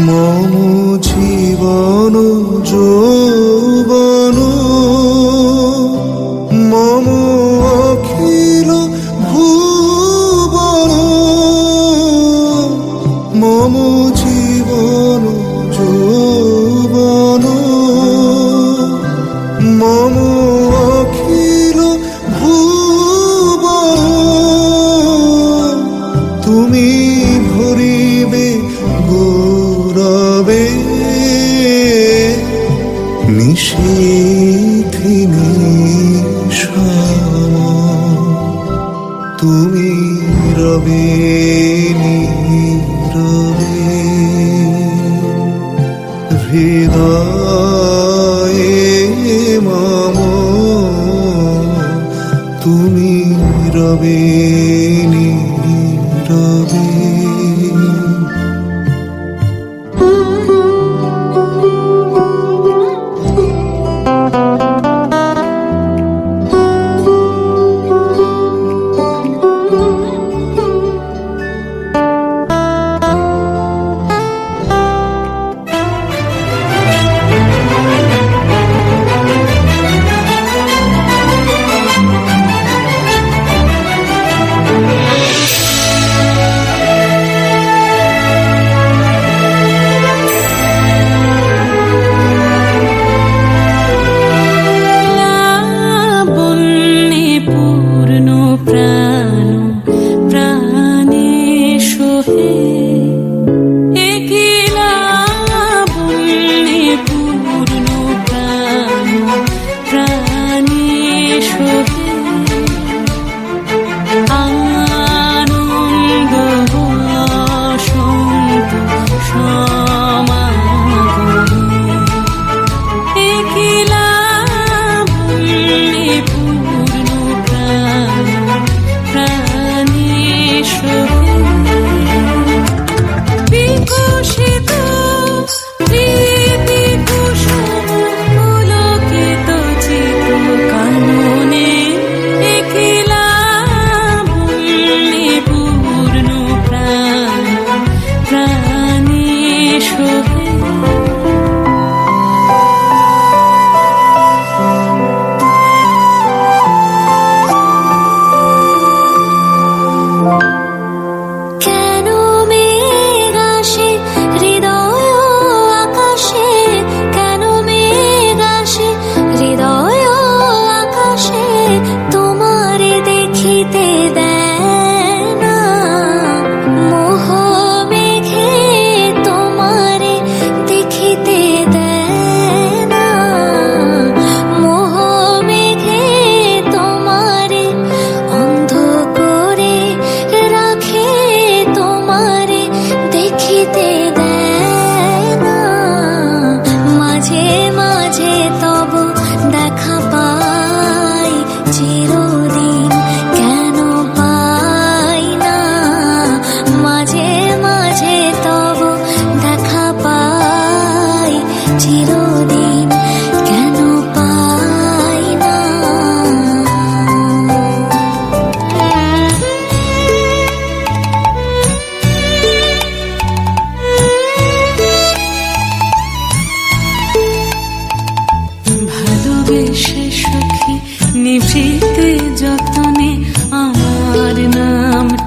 মম জীবন যোগ তুমি রবে রবে হৃদয়ে মাম তুমি রবে রবে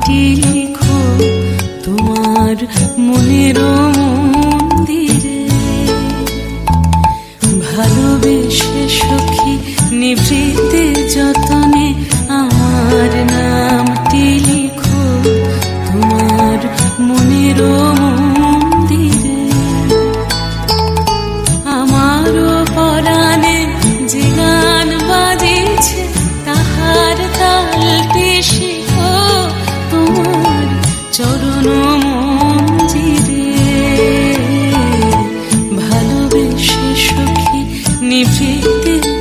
চিঠি লিখো তোমার মনের মন্দিরে। ভালোবেসে সখী নিবৃত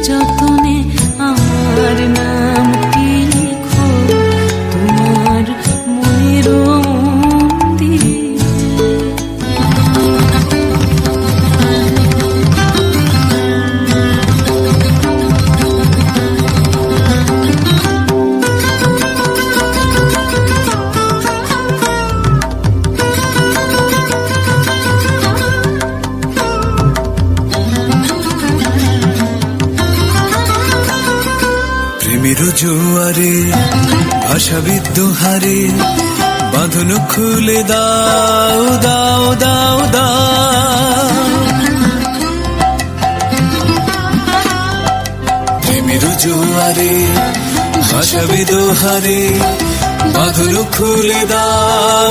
যতনে আমার না ভোরের জোয়ারে ভাষাবিদ্য হারে বাঁধন খুলে দাও দাও দাও দাও। প্রেমের জোয়ারে ভাষাবিদ হারে বাঁধন খুলে দাও